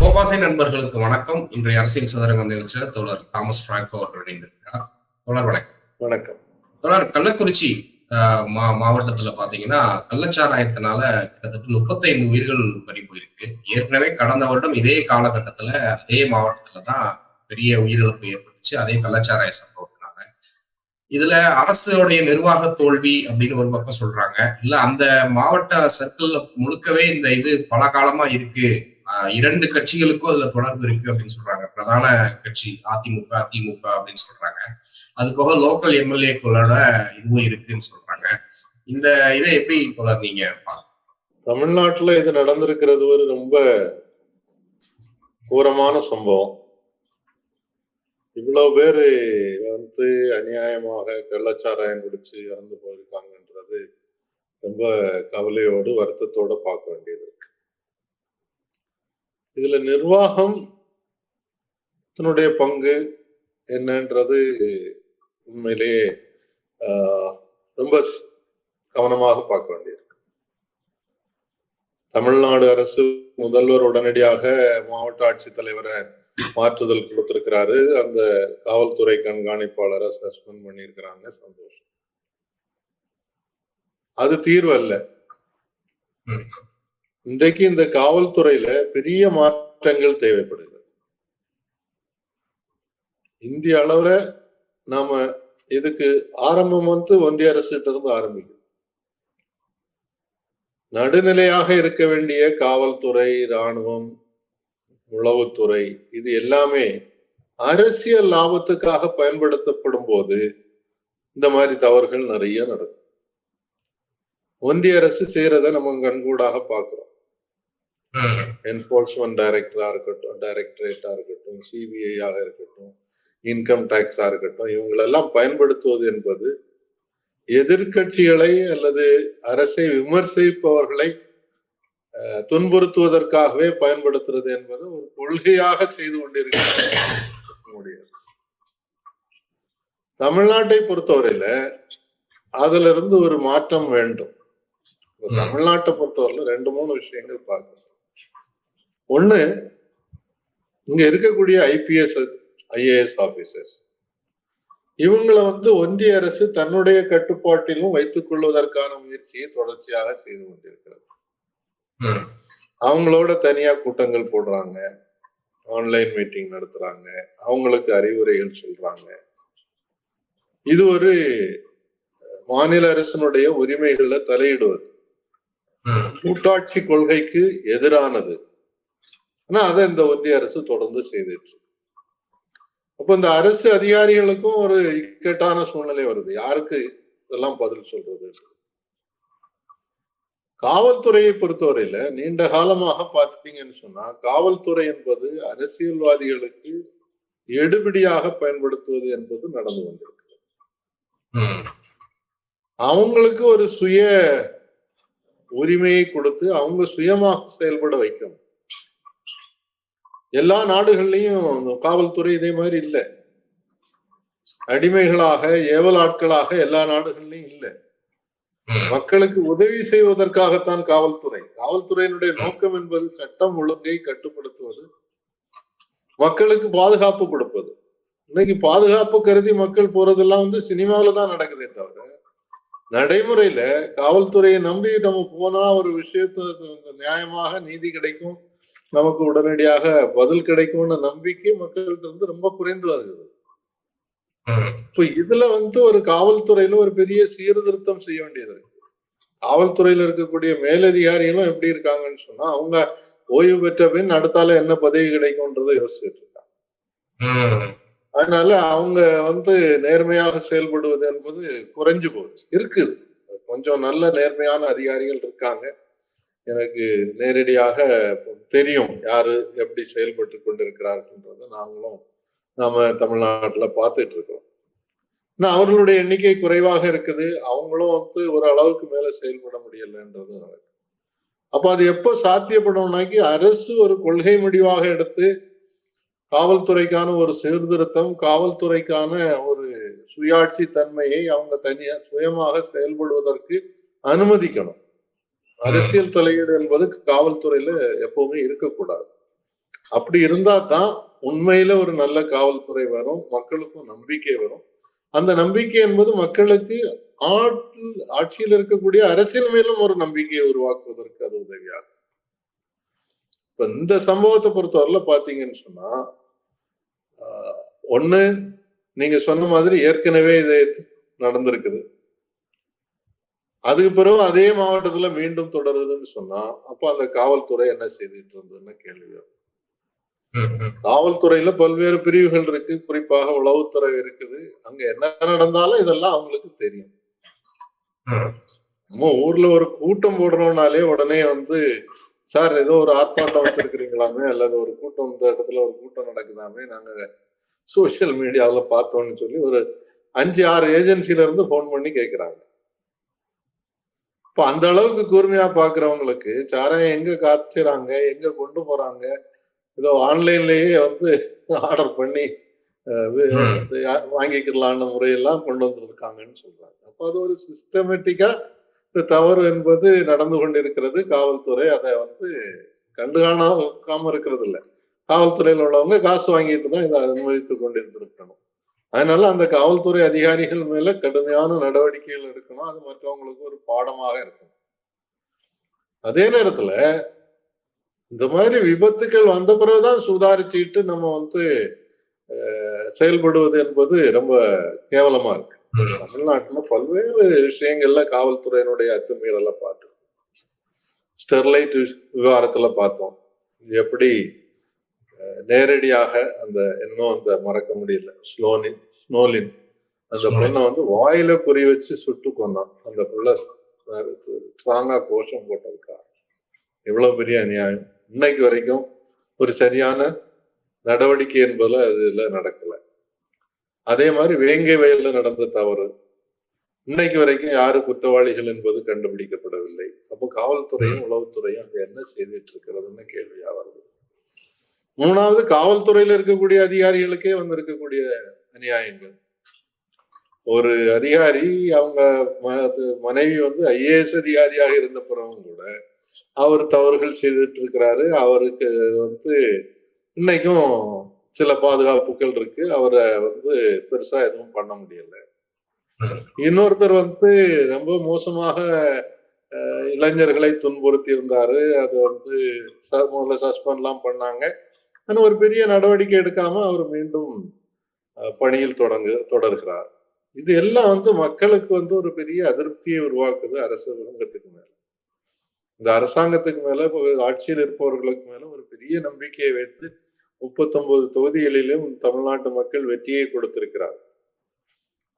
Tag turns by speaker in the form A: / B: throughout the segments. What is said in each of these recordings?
A: கோபாசை நண்பர்களுக்கு வணக்கம். இன்றைய அரசியல் சதுரங்கம் நிகழ்ச்சியில் தோழர் தாமஸ் பிராங்கோ அவர்கள் இணைந்திருக்கிறார். தோழர் வணக்கம்.
B: வணக்கம்.
A: தோழர் கள்ளக்குறிச்சி மா மாவட்டத்துல பாத்தீங்கன்னா கள்ளச்சாராயத்தினால கிட்டத்தட்ட முப்பத்தைந்து உயிர்கள் பறி போயிருக்கு. ஏற்கனவே கடந்த வருடம் இதே காலகட்டத்துல அதே மாவட்டத்துல தான் பெரிய உயிரிழப்பு ஏற்பட்டுச்சு. அதே கள்ளச்சாராய சம்பவத்தினால இதுல அரசுடைய நிர்வாக தோல்வி அப்படின்னு ஒரு பக்கம் சொல்றாங்க. இல்ல அந்த மாவட்ட சர்க்கிள்ல முழுக்கவே இந்த இது பல காலமா இருக்கு. இரண்டு கட்சிகளுக்கும் அதுல தொடர்பு இருக்கு அப்படின்னு சொல்றாங்க. பிரதான கட்சி அதிமுக அதிமுக அப்படின்னு சொல்றாங்க. அது போக லோக்கல் எம்எல்ஏக்களோட இதுவும் இருக்குன்னு சொல்றாங்க. இந்த இதை எப்படி தொடர் நீங்க
B: தமிழ்நாட்டுல இது நடந்திருக்கிறது ஒரு ரொம்ப கோரமான சம்பவம். இவ்வளவு பேரு வந்து அநியாயமாக கள்ளச்சாராயம் குடிச்சு இறந்து போயிருக்காங்கன்றது ரொம்ப கவலையோடு வருத்தத்தோட பார்க்க வேண்டியது இருக்கு. இதுல நிர்வாகம் தன்னுடைய பங்கு என்னன்றது உண்மையிலேயே ஆஹ், ரொம்ப கவனமாக பார்க்க வேண்டியது தமிழ்நாடு அரசு முதல்வர் உடனடியாக மாவட்ட ஆட்சித்தலைவரை மாற்றுதல் கொடுத்திருக்கிறாரு. அந்த காவல்துறை கண்காணிப்பாளரை சஸ்பெண்ட் பண்ணியிருக்கிறாங்க சந்தோஷம் அது தீர்வு அல்ல. இன்றைக்கு இந்த காவல்துறையில பெரிய மாற்றங்கள் தேவைப்படுகிறது. இந்திய அளவுல நாம இதுக்கு ஆரம்பம் வந்து ஒன்றிய அரசுகிட்ட இருந்து ஆரம்பிக்கும் நடுநிலையாக இருக்க வேண்டிய காவல்துறை இராணுவம் உளவுத்துறை இது எல்லாமே அரசியல் லாபத்துக்காக பயன்படுத்தப்படும் போது இந்த மாதிரி தவறுகள் நிறைய நடக்கும். ஒன்றிய அரசு செய்யறத நம்ம கண்கூடாக பார்க்கிறோம்.
A: ம்,
B: என்போர்ஸ்மெண்ட் டைரக்டரா இருக்கட்டும் டைரக்டரேட்டா இருக்கட்டும் சிபிஐயாக இருக்கட்டும் இன்கம் டாக்ஸா இருக்கட்டும் இவங்களெல்லாம் பயன்படுத்துவது என்பது எதிர்க்கட்சிகளை அல்லது அரசை விமர்சிப்பவர்களை துன்புறுத்துவதற்காகவே பயன்படுத்துறது என்பது ஒரு கொள்கையாக செய்து கொண்டிருக்கிறது. தமிழ்நாட்டை பொறுத்தவரையில அதுல இருந்து ஒரு மாற்றம் வேண்டும். தமிழ்நாட்டை பொறுத்தவரையில ரெண்டு மூணு விஷயங்கள் பார்க்கணும் ஒண்ணு இங்க இருக்கக்கூடிய ஐபிஎஸ் ஐஏஎஸ் ஆபீசர்ஸ் இவங்களை வந்து ஒன்றிய அரசு தன்னுடைய கட்டுப்பாட்டிலும் வைத்துக் கொள்வதற்கான முயற்சியை தொடர்ச்சியாக செய்து கொண்டிருக்கிறது அவங்களோட தனியா கூட்டங்கள் போடுறாங்க. ஆன்லைன் மீட்டிங் நடத்துறாங்க. அவங்களுக்கு அறிவுரைகள் சொல்றாங்க. இது ஒரு மாநில அரசினுடைய உரிமைகள்ல தலையிடுவது. கூட்டாட்சி கொள்கைக்கு எதிரானது. ஆனா அதை இந்த ஒன்றிய அரசு தொடர்ந்து செய்துட்டு. அப்ப இந்த அரசு அதிகாரிகளுக்கும் ஒரு இக்கட்டான சூழ்நிலை வருது. யாருக்கு இதெல்லாம் பதில் சொல்றது? காவல்துறையை பொறுத்தவரையில நீண்ட காலமாக பார்த்துட்டீங்கன்னு சொன்னா காவல்துறை என்பது அரசியல்வாதிகளுக்கு எடுபிடியாக பயன்படுத்துவது என்பது நடந்து கொண்டிருக்கு
A: ம்,
B: அவங்களுக்கு ஒரு சுய உரிமையை கொடுத்து அவங்க சுயமாக செயல்பட வைக்கணும். எல்லா நாடுகள்லயும் காவல்துறை இதே மாதிரி இல்ல. அடிமைகளாக ஏவல் ஆட்களாக எல்லா நாடுகள்லயும் இல்ல. மக்களுக்கு உதவி செய்வதற்காகத்தான் காவல்துறை. காவல்துறையினுடைய நோக்கம் என்பது சட்டம் ஒழுங்கை கட்டுப்படுத்துவது மக்களுக்கு பாதுகாப்பு கொடுப்பது. இன்னைக்கு பாதுகாப்பு கருதி மக்கள் போறதெல்லாம் வந்து சினிமாவில தான் நடக்குதே தவிர நடைமுறையில காவல்துறையை நம்பி நம்ம போனா ஒரு விஷயத்த நியாயமாக நீதி கிடைக்கும் நமக்கு உடனடியாக பதில் கிடைக்கும்னு நம்பிக்கை மக்கள்கிட்ட இருந்து ரொம்ப குறைந்து வருகிறது. இதுல வந்து ஒரு காவல்துறையில ஒரு பெரிய சீர்திருத்தம் செய்ய வேண்டியது. இருக்கு காவல்துறையில இருக்கக்கூடிய மேலதிகாரிகளும் எப்படி இருக்காங்கன்னு சொன்னா அவங்க ஓய்வு பெற்ற பின் அடுத்தால என்ன பதவி கிடைக்கும்ன்றதை யோசிச்சுட்டு இருக்காங்க அதனால அவங்க வந்து நேர்மையாக செயல்படுவது என்பது குறைஞ்சு போகுது. இருக்குது. கொஞ்சம் நல்ல நேர்மையான அதிகாரிகள் இருக்காங்க. எனக்கு நேரடியாக தெரியும் யாரு எப்படி செயல்பட்டு கொண்டிருக்கிறார்கள்ன்றதை நாங்களும் நாம தமிழ்நாட்டுல பார்த்துட்டு இருக்கோம் ஆனா அவர்களுடைய எண்ணிக்கை குறைவாக இருக்குது. அவங்களும் வந்து ஒரு அளவுக்கு மேல செயல்பட முடியலன்றது நடக்குது. அப்ப அது எப்போ சாத்தியப்படும்னாக்கி அரசு ஒரு கொள்கை முடிவாக எடுத்து காவல்துறைக்கான ஒரு சீர்திருத்தம் காவல்துறைக்கான ஒரு சுயாட்சி தன்மையை அவங்க தனியா சுயமாக செயல்படுவதற்கு அனுமதிக்கணும். அரசியல் தலையீடு என்பது காவல்துறையில எப்பவுமே இருக்கக்கூடாது. அப்படி இருந்தா தான் உண்மையில ஒரு நல்ல காவல்துறை வரும் மக்களுக்கும் நம்பிக்கை வரும். அந்த நம்பிக்கை என்பது மக்களுக்கு ஆட்சியில் ஆட்சியில் இருக்கக்கூடிய அரசியல் மேலும் ஒரு நம்பிக்கையை உருவாக்குவதற்கு அது உதவியாகும் இப்ப இந்த சம்பவத்தை பொறுத்தவரையில பாத்தீங்கன்னு சொன்னா ஆஹ், ஒண்ணு நீங்க சொன்ன மாதிரி ஏற்கனவே இது நடந்திருக்குது அதுக்கு பிறகு அதே மாவட்டத்துல மீண்டும் தொடருதுன்னு சொன்னா அப்ப அந்த காவல்துறை என்ன செய்துட்டு இருந்ததுன்னு கேள்வி வரும். காவல்துறையில பல்வேறு பிரிவுகள் இருக்கு. குறிப்பாக உளவுத்துறை இருக்குது. அங்க என்ன நடந்தாலும் இதெல்லாம் அவங்களுக்கு தெரியும். நம்ம ஊர்ல ஒரு கூட்டம் போடுறோம்னாலே உடனே வந்து சார் ஏதோ ஒரு ஆர்ப்பாட்டம் வச்சிருக்கிறீங்களாமே? அல்லது ஒரு கூட்டம் இந்த இடத்துல ஒரு கூட்டம் நடக்குதாமே? நாங்க சோசியல் மீடியாவுல பார்த்தோம்னு சொல்லி ஒரு அஞ்சு ஆறு ஏஜென்சில இருந்து ஃபோன் பண்ணி கேக்குறாங்க. இப்ப அந்த அளவுக்கு கூர்மையா பாக்குறவங்களுக்கு சாராயம் எங்க காய்ச்சுறாங்க எங்க கொண்டு போறாங்க? ஏதோ ஆன்லைன்லயே வந்து ஆர்டர் பண்ணி. இது வாங்கிக்கலாம்னு முறையெல்லாம் கொண்டு வந்திருக்காங்கன்னு சொல்றாங்க. அப்ப அது ஒரு சிஸ்டமேட்டிக்கா இந்த தவறு என்பது நடந்து கொண்டிருக்கிறது. காவல்துறை அதை வந்து கண்டுகாணாம இருக்கிறது இல்ல. காவல்துறையில் உள்ளவங்க காசு வாங்கிட்டு தான் இதை அனுமதித்து கொண்டிருந்திருக்கணும். அதனால அந்த காவல்துறை அதிகாரிகள் மேல கடுமையான நடவடிக்கைகள் எடுக்கணும். அது மற்றவங்களுக்கு ஒரு பாடமாக இருக்கும். அதே நேரத்துல இந்த மாதிரி விபத்துக்கள் வந்த பிறகுதான் சுதாரிச்சுட்டு நம்ம வந்து செயல்படுவது என்பது ரொம்ப கேவலமா இருக்கு. தமிழ்நாட்டுல பல்வேறு விஷயங்கள்ல காவல்துறையினுடைய அத்துமீறலை பார்த்தோம் ஸ்டெர்லைட் விவகாரத்துல பார்த்தோம். எப்படி நேரடியாக அந்த இன்னும் அந்த மறக்க முடியல ஸ்லோனின் ஸ்னோலின். அந்த. பெண்ணை வந்து வாயில குறி வச்சு சுட்டு கொன்னான். அந்த புள்ள ஸ்ட்ராங்கா கோஷம் போட்டதுக்கா எவ்வளவு பெரிய அநியாயம். இன்னைக்கு வரைக்கும் ஒரு சரியான நடவடிக்கை என்பதுல அதுல நடக்கல. அதே மாதிரி வேங்கை வயல்ல நடந்த தவறு. இன்னைக்கு வரைக்கும் யாரு குற்றவாளிகள் என்பது கண்டுபிடிக்கப்படவில்லை. அப்போ காவல்துறையும் உளவுத்துறையும் அங்க என்ன செய்துட்டு இருக்கிறதுன்னு கேள்வியா வருது. மூணாவது காவல்துறையில இருக்கக்கூடிய அதிகாரிகளுக்கே வந்து இருக்கக்கூடிய அநியாயங்கள். ஒரு அதிகாரி அவங்க மனைவி வந்து ஐஏஎஸ் அதிகாரியாக இருந்த பிறகும் கூட அவர் தவறுகள் செய்துட்டு இருக்கிறாரு அவருக்கு வந்து இன்னைக்கும் சில பாதுகாப்புகள் இருக்கு. அவரை வந்து பெருசா எதுவும் பண்ண முடியல. இன்னொருத்தர் வந்து ரொம்ப மோசமாக இளைஞர்களை துன்புறுத்தி இருந்தாரு அது வந்து ச- முதல்ல சஸ்பெண்ட்லாம் பண்ணாங்க. ஆனா ஒரு பெரிய நடவடிக்கை எடுக்காம அவர் மீண்டும் பணியில் தொடங்கு தொடர்கிறார். இது எல்லாம் வந்து மக்களுக்கு வந்து ஒரு பெரிய அதிருப்தியை உருவாக்குது அரசு விளங்கத்துக்கு மேல. இந்த அரசாங்கத்துக்கு மேல ஆட்சியில் இருப்பவர்களுக்கு மேல ஒரு பெரிய நம்பிக்கையை வைத்து முப்பத்தொன்பது தொகுதிகளிலும் தமிழ்நாட்டு மக்கள் வெற்றியை கொடுத்திருக்கிறார்.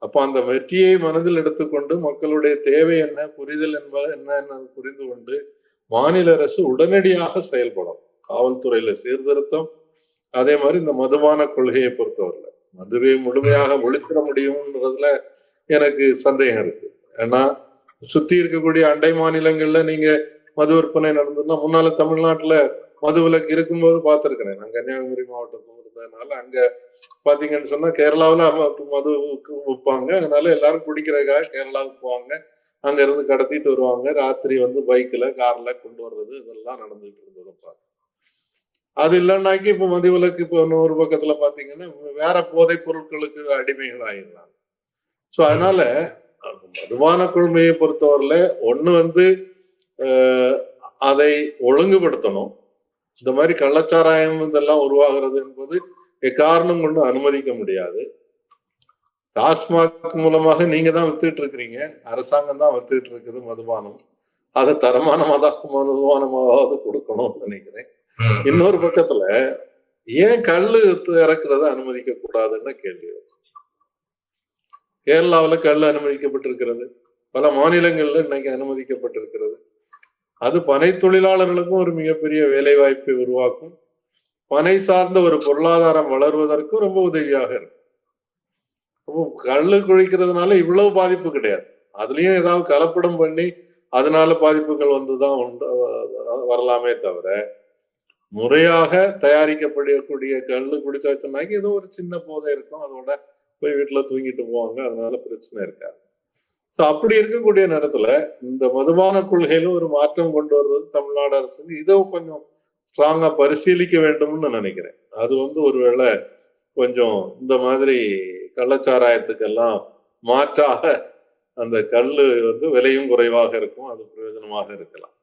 B: அப்ப அந்த வெற்றியை மனதில் எடுத்துக்கொண்டு மக்களுடைய தேவை என்ன புரிதல் என்பது என்ன புரிந்து கொண்டு மாநில அரசு உடனடியாக செயல்படும் காவல்துறையில சீர்திருத்தம் அதே மாதிரி இந்த மதுபான கொள்கையை பொறுத்தவரையில. மதுவை முழுமையாக ஒழிச்சிட முடியும்ன்றதுல எனக்கு சந்தேகம் இருக்கு. ஏன்னா சுத்தி இருக்கக்கூடிய அண்டை மாநிலங்கள்ல நீங்க மது விற்பனை நடந்ததுன்னா முன்னால தமிழ்நாட்டுல மது விலக்கு இருக்கும்போது பார்த்திருக்கிறேன். நான் கன்னியாகுமரி மாவட்டத்தில் இருந்ததுனால அங்க பாத்தீங்கன்னு சொன்னா கேரளாவுல மது விற்பாங்க. அதனால எல்லாரும் குடிக்கிறதுக்காக கேரளாவுக்கு போவாங்க. அங்க இருந்து கடத்திட்டு வருவாங்க. ராத்திரி வந்து பைக்ல கார்ல கொண்டு வர்றது இதெல்லாம் நடந்துட்டு இருந்ததை அது இல்லைன்னாக்கி இப்ப மது விலக்கு இப்போ இன்னொரு பக்கத்துல பாத்தீங்கன்னா வேற போதைப் பொருட்களுக்கு அடிமைகள் ஆயிடுறாங்க. சோ அதனால மதுவான மதுபான குழுமையை பொறுத்தவரையில ஒண்ணு வந்து அதை ஒழுங்குபடுத்தணும். இந்த மாதிரி கள்ளச்சாராயம் இதெல்லாம் உருவாகிறது என்பது எக்காரணம் கொண்டு அனுமதிக்க முடியாது. டாஸ்மாக் மூலமாக நீங்க தான் வித்துட்டு இருக்கிறீங்க. அரசாங்கம் தான் வித்துட்டு இருக்குது மதுபானம். அதை தரமான மத மதுபானமாவது கொடுக்கணும்னு நினைக்கிறேன். இன்னொரு பக்கத்துல ஏன் கல்லு இறக்குறத அனுமதிக்க கூடாதுன்னு கேள்வி. கேரளாவுல கல் அனுமதிக்கப்பட்டிருக்கிறது. பல மாநிலங்கள்ல இன்னைக்கு அனுமதிக்கப்பட்டிருக்கிறது. அது பனை தொழிலாளர்களுக்கும் ஒரு மிகப்பெரிய வேலை வாய்ப்பை உருவாக்கும். பனை சார்ந்த ஒரு பொருளாதாரம் வளர்வதற்கும் ரொம்ப உதவியாக இருக்கும். அப்போ கல்லு குழிக்கிறதுனால இவ்வளவு பாதிப்பு கிடையாது. அதுலயும் ஏதாவது கலப்படம் பண்ணி அதனால பாதிப்புகள் வந்துதான் உண்டு வரலாமே தவிர முறையாக தயாரிக்கப்படக்கூடிய கல்லு குடிச்சாச்சுனாக்கி ஏதோ ஒரு சின்ன போதை இருக்கும். அதோட போய் வீட்டுல தூங்கிட்டு போவாங்க. அதனால பிரச்சனை இருக்காது. அப்படி இருக்கக்கூடிய நேரத்துல இந்த மதுபான கொள்கையில ஒரு மாற்றம் கொண்டு வருவது தமிழ்நாடு அரசு இதை கொஞ்சம் ஸ்ட்ராங்கா பரிசீலிக்க வேண்டும்னு நினைக்கிறேன். அது வந்து ஒருவேளை கொஞ்சம் இந்த மாதிரி கள்ளச்சாராயத்துக்கெல்லாம் மாற்றாக அந்த கல்லு வந்து விலையும் குறைவாக இருக்கும் அது பிரயோஜனமாக இருக்கலாம்.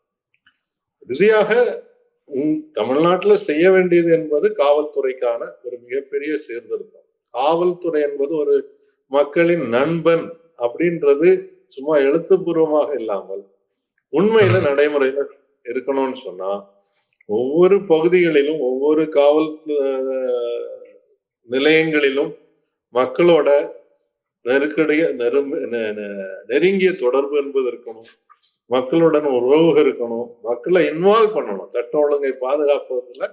B: இறுதியாக உம், தமிழ்நாட்டுல செய்ய வேண்டியது என்பது காவல்துறைக்கான ஒரு மிகப்பெரிய சீர்திருத்தம். காவல்துறை என்பது ஒரு மக்களின் நண்பன் அப்படின்றது சும்மா எழுத்துப்பூர்வமாக இல்லாமல் உண்மையில நடைமுறையில இருக்கணும்னு சொன்னா ஒவ்வொரு பகுதிகளிலும் ஒவ்வொரு காவல் நிலையங்களிலும் மக்களோட நெருக்கடிய நெருங்க நெ- நெ- நெருங்கிய தொடர்பு என்பது இருக்கணும் மக்களுடன் உறவு இருக்கணும் மக்களை இன்வால்வ் பண்ணணும். சட்ட ஒழுங்கை பாதுகாப்பதில்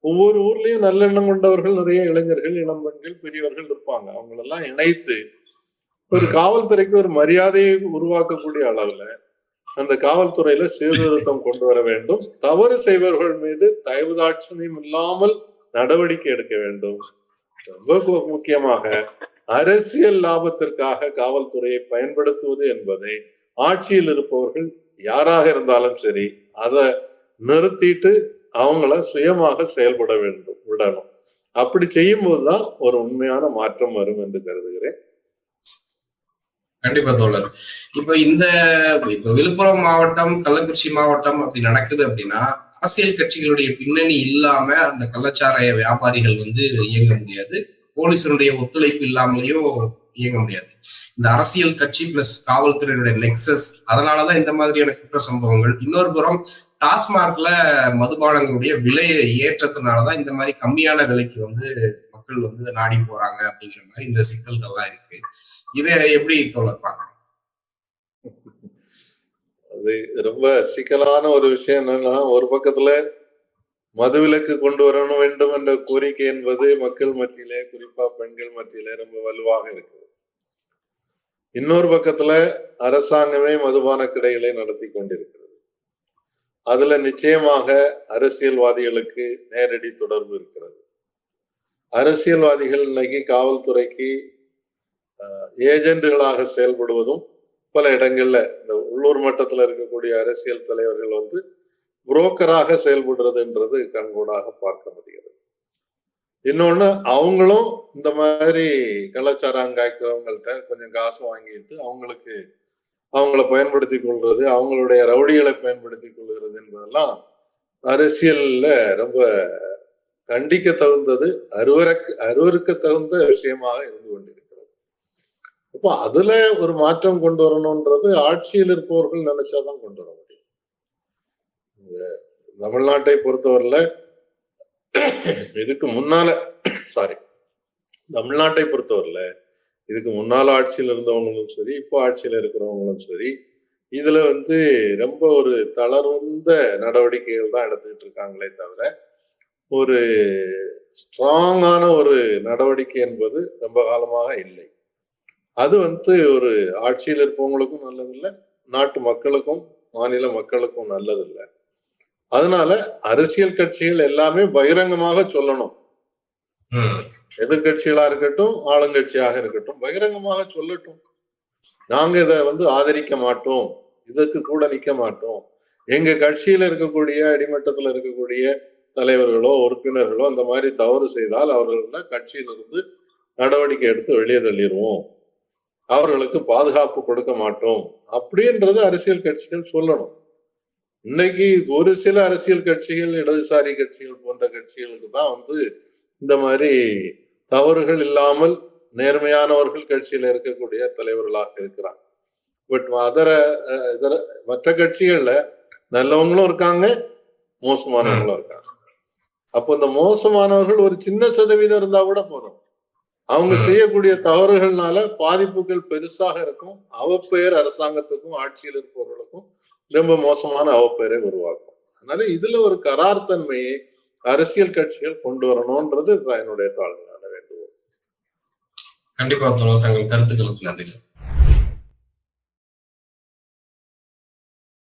B: ஒவ்வொரு ஊர்லயும் நல்லெண்ணம் கொண்டவர்கள் நிறைய இளைஞர்கள் இளம் பெண்கள் பெரியவர்கள் இருப்பாங்க. அவங்களெல்லாம் இணைத்து ஒரு காவல்துறைக்கு ஒரு மரியாதையை உருவாக்கக்கூடிய அளவுல அந்த காவல்துறையில சீர்திருத்தம் கொண்டு வர வேண்டும். தவறு செய்பவர்கள் மீது தயவுதாட்சணியம் இல்லாமல் நடவடிக்கை எடுக்க வேண்டும். ரொம்ப முக்கியமாக அரசியல் லாபத்திற்காக காவல்துறையை பயன்படுத்துவது என்பதை ஆட்சியில் இருப்பவர்கள் யாராக இருந்தாலும் சரி அதை நிறுத்திட்டு அவங்கள சுயமாக செயல்பட வேண்டும் விடணும். அப்படி செய்யும் போதுதான் ஒரு உண்மையான மாற்றம் வரும் என்று கருதுகிறேன்.
A: கண்டிப்பா தோழர். இப்ப இந்த இப்ப விழுப்புரம் மாவட்டம் கள்ளக்குறிச்சி மாவட்டம் அப்படி நடக்குது அப்படின்னா அரசியல் கட்சிகளுடைய பின்னணி இல்லாம அந்த கள்ளச்சாராய வியாபாரிகள் வந்து இயங்க முடியாது. போலீசனுடைய ஒத்துழைப்பு இல்லாமலேயும் இயங்க முடியாது. இந்த அரசியல் கட்சி பிளஸ் காவல்துறையினுடைய நெக்சஸ் அதனாலதான் இந்த மாதிரியான குற்ற சம்பவங்கள். இன்னொரு புறம் டாஸ்மாக்ல மதுபானங்களுடைய விலையை ஏற்றத்தினாலதான் இந்த மாதிரி கம்மியான விலைக்கு வந்து மக்கள் வந்து நாடி போறாங்க அப்படிங்கிற மாதிரி இந்த சிக்கல்கள்லாம் இருக்கு. இதை எப்படி தோழர் பார்க்கணும்?
B: அது ரொம்ப சிக்கலான ஒரு விஷயம் என்னன்னா ஒரு பக்கத்துல மதுவிலக்கு கொண்டு வரணும் வேண்டும் என்ற கோரிக்கை என்பது மக்கள் மத்தியிலே குறிப்பா பெண்கள் மத்தியிலே ரொம்ப வலுவாக இருக்கு இன்னொரு பக்கத்துல அரசாங்கமே மதுபான கடைகளை நடத்தி கொண்டிருக்கிறது. அதுல நிச்சயமாக அரசியல்வாதிகளுக்கு நேரடி தொடர்பு இருக்கிறது. அரசியல்வாதிகள் இன்னைக்கு காவல்துறைக்கு ஏஜென்ட்டுகளாக செயல்படுவதும் பல இடங்கள்ல இந்த உள்ளூர் மட்டத்துல இருக்கக்கூடிய அரசியல் தலைவர்கள் வந்து புரோக்கராக செயல்படுறதுன்றது கண்கூடாக பார்க்க முடிகிறது. இன்னொன்னு அவங்களும் இந்த மாதிரி கலாச்சாரம் காய்க்கிறவங்கள்ட்ட கொஞ்சம் காசு வாங்கிட்டு அவங்களுக்கு அவங்கள பயன்படுத்தி கொள்றது அவங்களுடைய ரவுடிகளை பயன்படுத்தி கொள்கிறது என்பதெல்லாம் அரசியல்ல ரொம்ப கண்டிக்க தகுந்தது அருவரக்கு அருவருக்க தகுந்த விஷயமாக இருந்து கொண்டிருக்கிறது இப்போ அதுல ஒரு மாற்றம் கொண்டு வரணும்ன்றது ஆட்சியில் இருப்பவர்கள் நினைச்சாதான் கொண்டு வர முடியும். இந்த தமிழ்நாட்டை பொறுத்தவரையில இதுக்கு முன்னால சாரி தமிழ்நாட்டை பொறுத்தவரையில இதுக்கு முன்னால ஆட்சியில் இருந்தவங்களும் சரி இப்போ ஆட்சியில் இருக்கிறவங்களும் சரி இதுல வந்து ரொம்ப ஒரு தளர்ந்த நடவடிக்கைகள் தான் எடுத்துக்கிட்டு இருக்காங்களே தவிர ஒரு ஸ்ட்ராங்கான ஒரு நடவடிக்கை என்பது ரொம்ப காலமாக இல்லை. அது வந்து ஒரு ஆட்சியில் இருப்பவங்களுக்கும் நல்லதில்லை நாட்டு மக்களுக்கும் மாநில மக்களுக்கும் நல்லதில்லை. அதனால அரசியல் கட்சிகள் எல்லாமே பகிரங்கமாக சொல்லணும். எதிர்கட்சிகளா இருக்கட்டும் ஆளுங்கட்சியாக இருக்கட்டும் பகிரங்கமாக சொல்லட்டும். நாங்க இதை வந்து ஆதரிக்க மாட்டோம். இதுக்கு கூட நிக்க மாட்டோம். எங்க கட்சியில இருக்கக்கூடிய அடிமட்டத்துல இருக்கக்கூடிய தலைவர்களோ உறுப்பினர்களோ அந்த மாதிரி தவறு செய்தால் அவர்கள கட்சியிலிருந்து நடவடிக்கை எடுத்து வெளியே தள்ளிடுவோம். அவர்களுக்கு பாதுகாப்பு கொடுக்க மாட்டோம். அப்படின்றது அரசியல் கட்சிகள் சொல்லணும். இன்னைக்கு ஒரு சில அரசியல் கட்சிகள் இடதுசாரி கட்சிகள் போன்ற கட்சிகளுக்கு தான் வந்து இந்த மாதிரி தவறுகள் இல்லாமல் நேர்மையானவர்கள் கட்சியில இருக்கக்கூடிய தலைவர்களாக இருக்கிறாங்க. பட் அதர இதர மற்ற கட்சிகள்ல நல்லவங்களும் இருக்காங்க மோசமானவங்களும் இருக்காங்க. அப்போ இந்த மோசமானவர்கள் ஒரு சின்ன சதவீதம் இருந்தா கூட போதும். அவங்க செய்யக்கூடிய தவறுகள்னால பாதிப்புகள் பெருசாக இருக்கும். அவப்பெயர் அரசாங்கத்துக்கும் ஆட்சியில் இருப்பவர்களுக்கும் ரொம்ப மோசமான அவப்பெயரை உருவாக்கும். அதனால இதுல ஒரு கரார் தன்மையை அரசியல் கட்சிகள் கொண்டு வரணும்ன்றது என்னுடைய தாழ்மையான வேண்டுகோள்.
A: கண்டிப்பா தங்கள் கருத்துக்களுக்கு நன்றி